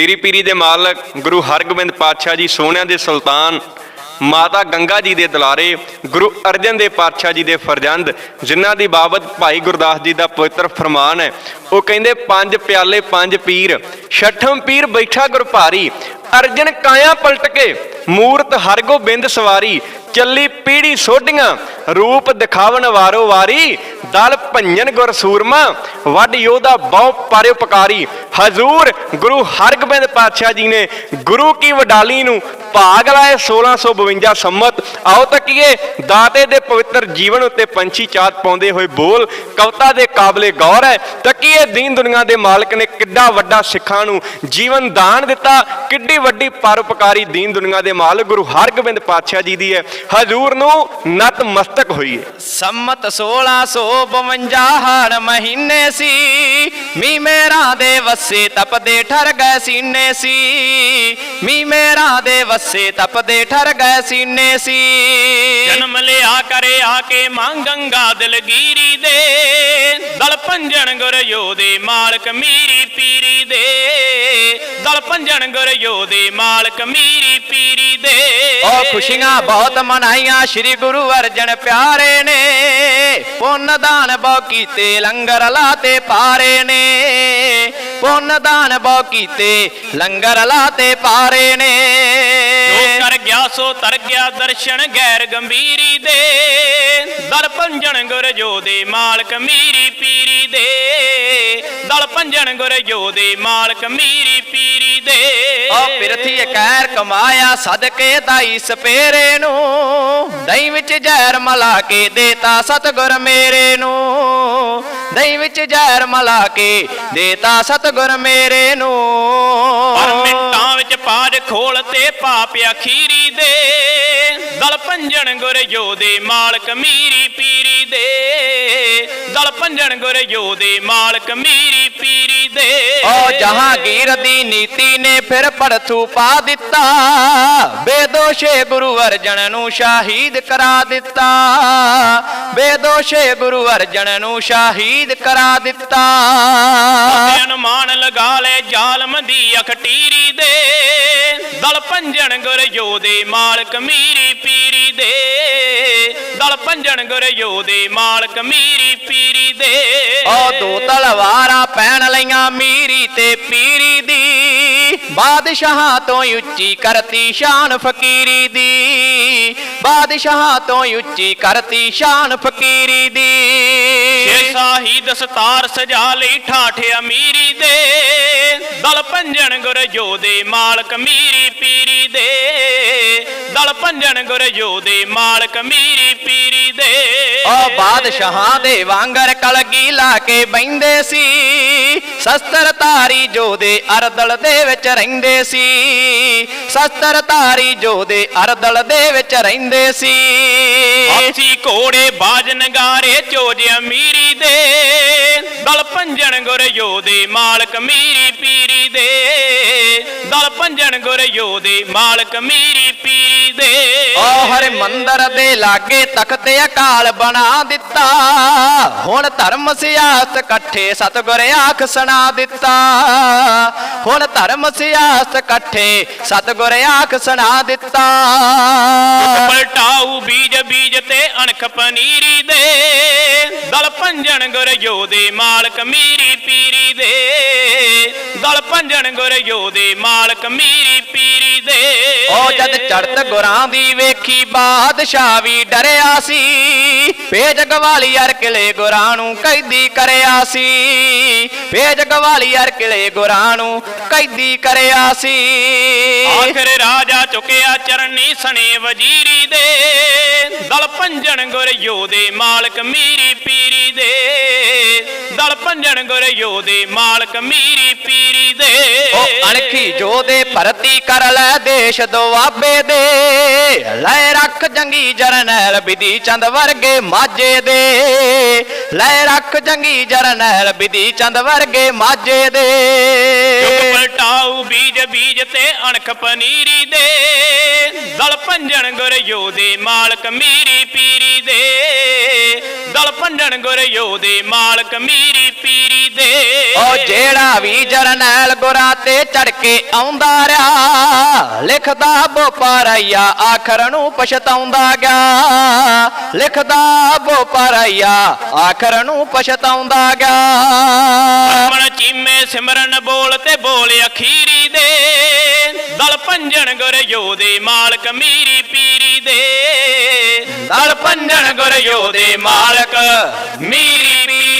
ਮੀਰੀ ਪੀਰੀ ਦੇ ਮਾਲਕ ਗੁਰੂ ਹਰਗੋਬਿੰਦ ਪਾਤਸ਼ਾਹ ਜੀ ਸੋਹਣਿਆਂ ਦੇ ਸੁਲਤਾਨ, ਮਾਤਾ ਗੰਗਾ ਜੀ ਦੇ ਦੁਲਾਰੇ, ਗੁਰੂ ਅਰਜਨ ਦੇਵ ਪਾਤਸ਼ਾਹ ਜੀ ਦੇ ਫਰਜ਼ੰਦ, ਜਿਨ੍ਹਾਂ ਦੀ ਬਾਬਤ ਭਾਈ ਗੁਰਦਾਸ ਜੀ ਦਾ ਪਵਿੱਤਰ ਫਰਮਾਨ ਹੈ, ਉਹ ਕਹਿੰਦੇ, ਪੰਜ ਪਿਆਲੇ, ਪੰਜ ਪੀਰ, ਛਠਮ ਪੀਰ ਬੈਠਾ ਗੁਰ ਭਾਰੀ ਅਰਜਨ ਕਾਇਆ ਪਲਟ ਕੇ, ਮੂਰਤ ਹਰਗੋਬਿੰਦ ਸਵਾਰੀ ਚੱਲੀ ਪੀੜੀ ਸੋਢੀਆਂ, ਰੂਪ ਦਿਖਾਵਣ ਵਾਰੋ ਵਾਰੀ, ਦਲ ਭੰਜਨ ਗੁਰ ਸੂਰਮਾ ਵੱਡ ਯੋਧਾ ਬਹੁ ਪਰਉਪਕਾਰੀ ਹਜ਼ੂਰ ਗੁਰੂ ਹਰਗੋਬਿੰਦ ਪਾਤਸ਼ਾਹ ਜੀ ਨੇ ਗੁਰੂ ਕੀ ਵਡਾਲੀ ਨੂੰ ਭਾਗ ਲਾਏ 1652 ਸੰਮਤ। ਆਓ ਤੱਕੀਏ ਦਾਤੇ ਦੇ ਪਵਿੱਤਰ ਜੀਵਨ ਉੱਤੇ ਪੰਛੀ ਚਾਤ ਪਾਉਂਦੇ ਹੋਏ ਬੋਲ, ਕਵਤਾ ਦੇ ਕਾਬਲੇ ਗੌਰ ਹੈ। ਤੱਕੀਏ ਦੀਨ ਦੁਨੀਆ ਦੇ ਮਾਲਕ ਨੇ ਕਿੱਡਾ ਵੱਡਾ ਸਿੱਖਾਂ ਨੂੰ ਜੀਵਨ ਦਾਨ ਦਿੱਤਾ, ਕਿੱਡੀ ਵੱਡੀ ਪਰਉਪਕਾਰੀ ਦੀਨ ਦੁਨੀਆ ਦੇ ਮਾਲਕ ਗੁਰੂ ਹਰਗੋਬਿੰਦ ਪਾਤਸ਼ਾਹ ਜੀ ਦੀ ਹੈ। ਹਜ਼ੂਰ ਨੂੰ ਨਤ ਮਸਤਕ ਹੋਈਏ ਸੰਮਤ 1652 ਹਾੜ ਮਹੀਨੇ ਸੀ। ਮੀ ਮੇਰਾ ਦੇ ਵਸੇ ਤਪਦੇ ਠਰ ਗਏ ਸੀਨੇ ਸੀ। ਮੀ ਮੇਰਾ ਦੇ ਵਸੇ ਤਪਦੇ ਠਰ ਗਏ ਸੀਨੇ ਸੀ। ਜਨਮ ਲਿਆ ਕਰੇ ਆ ਕੇ ਮਾਂ ਗੰਗਾ ਦਲਗੀਰੀ ਦੇ। ਦਲ ਪੰਜਣ ਗੁਰ ਯੋਦੇ ਮਾਲਕ ਮੀਰੀ ਪੀਰੀ ਦੇ। ਦਲ ਪੰਜਣ ਗੁਰ ਯੋਦੇ ਮਾਲਕ ਮੀਰੀ ਦੇ। ਉਹ ਖੁਸ਼ੀਆਂ ਬਹੁਤ ਮਨਾਈਆਂ ਸ੍ਰੀ ਗੁਰੂ ਅਰਜਨ ਪਿਆਰੇ ਨੇ। ਪੁੰਨ ਦਾਨ ਬਹੁ ਕੀਤੇ ਲੰਗਰ ਲਾਤੇ ਪਾਰੇ ਨੇ। ਪੁੰਨ ਦਾਨ ਬਹੁ ਕੀਤੇ ਲੰਗਰ ਲਾਤੇ ਪਾਰੇ ਨੇ। ਜੋ ਕਰ ਗਿਆ ਸੋ ਤਰ ਗਿਆ ਦਰਸ਼ਨ ਗੈਰ ਗੰਭੀਰੀ ਦੇ। ਦਲ ਪੰਜਣ ਗੁਰ ਯੋਦੇ ਮਾਲਕ ਮੀਰੀ ਪੀਰੀ ਦੇ। ਦਲ ਪੰਜਣ ਗੁਰ ਯੋਦੇ ਮਾਲਕ ਮੀਰੀ ਦੇ। ਉਹ ਪਿਰਥੀ ਕਹਿਰ ਕਮਾਇਆ ਸਦਕੇ ਦਾਈ ਸਪੇਰੇ ਨੂੰ। ਦਹੀਂ ਵਿੱਚ ਜ਼ਹਿਰ ਮਲਾ ਕੇ ਦੇਤਾ ਸਤਗੁਰ ਮੇਰੇ ਨੂੰ। ਦਹੀਂ ਵਿੱਚ ਜ਼ਹਿਰ ਮਲਾ ਕੇ ਦੇਤਾ ਸਤਗੁਰ ਮੇਰੇ ਨੂੰ। ਪਰ ਮਿੰਟਾਂ ਵਿੱਚ ਪਾਜ ਖੋਲ ਤੇ ਪਾਪ ਅਖੀਰੀ ਦੇ। ਦਲ ਪੰਜਣ ਗੁਰ ਯੋਦੇ ਮਾਲਕ ਮੀਰੀ ਪੀਰੀ ਦੇ। ਦਲ ਪੰਜਣ ਗੁਰ ਯੋਦੇ ਮਾਲਕ ਮੀਰੀ ਦੇ। ਉਹ ਜਹਾਂਗੀਰ ਦੀ ਨੀਤੀ ਨੇ ਫਿਰ ਪੜਥੂ ਪਾ ਦਿੱਤਾ। ਬੇਦੋਸ਼ੇ ਗੁਰੂ ਅਰਜਨ ਨੂੰ ਸ਼ਹੀਦ ਕਰਾ ਦਿੱਤਾ। ਬੇਦੋਸ਼ੇ ਗੁਰੂ ਅਰਜਨ ਨੂੰ ਸ਼ਹੀਦ ਕਰਾ ਦਿੱਤਾ। ਅਨੁਮਾਨ ਲਗਾ ਲੈ ਜ਼ਾਲਮ ਦੀ ਅਖਟੀਰੀ ਦੇ। ਦਲ ਪੰਜਣ ਗੁਰ ਯੋਦੇ ਮਾਲਕ ਮੀਰੀ ਪੀਰੀ ਦੇ। ਦਲ ਪੰਜਣ ਗੁਰ ਯੋਦੇ ਮਾਲਕ ਮੀਰੀ ਦੇ। ਉਹ ਦੋ ਤਲਵਾਰਾਂ ਪੈਣ ਲਈਆਂ ਮੀਰੀ ਤੇ ਪੀਰੀ ਦੀ। ਬਾਦਸ਼ਾਹਾਂ ਤੋਂ ਉੱਚੀ ਕਰਤੀ ਸ਼ਾਨ ਫਕੀਰੀ ਦੀ। ਬਾਦਸ਼ਾਹਾਂ ਤੋਂ ਉੱਚੀ ਕਰਤੀ ਸ਼ਾਨ ਫਕੀਰੀ ਦੀ। ਛੇ ਸਾਹੀ ਦਸਤਾਰ ਸਜਾ ਲਈ ਠਾਠ ਅਮੀਰੀ ਦੇ। ਦਲ ਪੰਜਣ ਗੁਰ ਯੋਦੇ ਮਾਲਕ ਮੀਰੀ ਪੀਰੀ ਦੇ। ਦਲ ਪੰਜਣ ਗੁਰ ਯੋਦੇ ਮਾਲਕ ਮੀਰੀ ਪੀਰੀ ਦੇ। ਉਹ ਬਾਦਸ਼ਾਹਾਂ ਦੇ ਵਾਂਗਰ ਕਲਗੀ ਲਾ ਕੇ ਬੈੰਦੇ ਸੀ। ਸ਼ਸਤਰ ਧਾਰੀ ਜੋਦੇ ਅਰਦਲ ਦੇ ਵਿੱਚ ਰਹਿੰਦੇ ਸੀ। ਸ਼ਸਤਰ ਧਾਰੀ ਜੋਦੇ ਅਰਦਲ ਦੇ ਵਿੱਚ ਰਹਿੰਦੇ ਸੀ। ਹਾਥੀ ਘੋੜੇ ਬਾਜ ਨਗਾਰੇ ਚੋਜ ਅਮੀਰੀ ਦੇ। ਦਲ ਪੰਜਣ ਗੁਰ ਯੋਦੇ ਮਾਲਕ ਮੀਰੀ ਪੀਰੀ ਦੇ। ਦਲ ਪੰਜਣ ਗੁਰ ਯੋਦੇ ਮਾਲਕ ਮੀਰੀ ਪੀਰੀ ਦੇ। ਉਹ ਹਰ ਮੰਦਰ ਦੇ ਲਾਗੇ ਤਖਤ ਅਕਾਲ ਬਣਾ ਦਿੱਤਾ। ਹੁਣ ਧਰਮ ਸਿਆਸਤ ਇਕੱਠੇ ਸਤਗੁਰ ਆਖ ਸੁਣਾ ਦਿੱਤਾ। ਹੁਣ ਧਰਮ ਸਿਆਸਤ ਇਕੱਠੇ ਸਤਗੁਰ ਆਖ ਸੁਣਾ ਦਿੱਤਾ। ਪਲਟਾਊ ਬੀਜ ਬੀਜ ਤੇ ਅਣਖ ਪਨੀਰੀ ਦੇ। ਦਲ ਪੰਜਣ ਗੁਰ ਯੋਦੇ ਮਾਲਕ ਮੀਰੀ ਪੀਰੀ ਦੇ। ਦਲ ਪੰਜਣ ਗੁਰ ਯੋਦੇ ਮਾਲਕ ਮੀਰੀ ਪੀਰੀ ਦੇ। ਉਹ ਜਦ ਚੜਤ ਗੁਰਾਂ ਦੀ ਵੇਖੀ ਬਾਦਸ਼ਾਹ ਵੀ ਡਰਿਆ ਸੀ। ਭੇਜ ਗਵਾਲੀਅਰ ਕਿਲੇ ਗੁਰਾਂ ਨੂੰ ਕੈਦੀ ਕਰਿਆ ਸੀ। ਭੇਜ ਗਵਾਲੀਅਰ ਕਿਲੇ ਗੁਰਾਂ ਨੂੰ ਕੈਦੀ ਕਰਿਆ ਸੀ। ਆਖਰ ਰਾਜਾ ਚੁਕਿਆ ਚਰਨੀ ਸਣੇ ਵਜ਼ੀਰੀ ਦੇ। ਦਲ ਪੰਜਣ ਗੁਰ ਯੋਦੇ ਮਾਲਕ ਮੀਰੀ ਪੀਰੀ ਦੇ। ਦਲ ਪੰਜਣ ਗੁਰ ਯੋਦੇ ਮਾਲਕ ਮੀਰੀ ਪੀਰੀ ਦੇ। ਉਹ ਅਣਖੀ ਜੋਦੇ ਭਰਤੀ ਕਰ ਲੈ ਦੇਸ਼ ਦੁਆਬੇ ਦੇ। ਲੈ ਰੱਖ ਜੰਗੀ ਜਰਨੈਲ ਬਿਧੀ ਚੰਦ ਵਰਗੇ ਮਾਝੇ ਦੇ। ਲੈ ਰੱਖ ਜੰਗੀ ਜਰਨੈਲ ਬਿਧੀ ਚੰਦ ਵਰਗੇ ਮਾਝੇ ਦੇ। ਚੁੱਕ ਪਲਟਾਊ ਬੀਜ ਬੀਜ ਤੇ ਅਣਖ ਪਨੀਰੀ ਦੇ। ਦਲ ਪੰਜਣ ਗੁਰ ਯੋਦੇ ਮਾਲਕ ਮੀਰੀ ਪੀਰੀ ਦੇ। ਦਲ ਪੰਜਣ ਗੁਰ ਯੋਦੇ ਮਾਲਕ ਮੀਰੀ ਪੀਰੀ ਦੇ। ਉਹ ਜਿਹੜਾ ਵੀ ਜਰਨੈਲ ਗੁਰਾਂ ਤੇ ਚੜ ਕੇ ਆਉਂਦਾ ਰਿਹਾ ਲਿਖਦਾ ਬੋਪਰਈਆ ਆਖਰ ਨੂੰ ਪਛਤਾਉਂਦਾ ਗਿਆ। ਲਿਖਦਾ ਬੋਪਰਈਆ ਆਖਰ ਨੂੰ ਪਛਤਾਉਂਦਾ ਗਿਆ। ਮਨ ਚੀਮੇ ਸਿਮਰਨ ਬੋਲ ਤੇ ਬੋਲ ਅਖੀਰੀ ਦੇ। ਦਲ ਪੰਜਣ ਗੁਰ ਯੋਧੇ ਮਾਲਕ ਮੀਰੀ ਪੀਰੀ ਦੇ। ਦਲ ਪੰਜਣ ਗੁਰ ਯੋਧੇ ਮਾਲਕ ਮੀਰੀ ਪੀਰੀ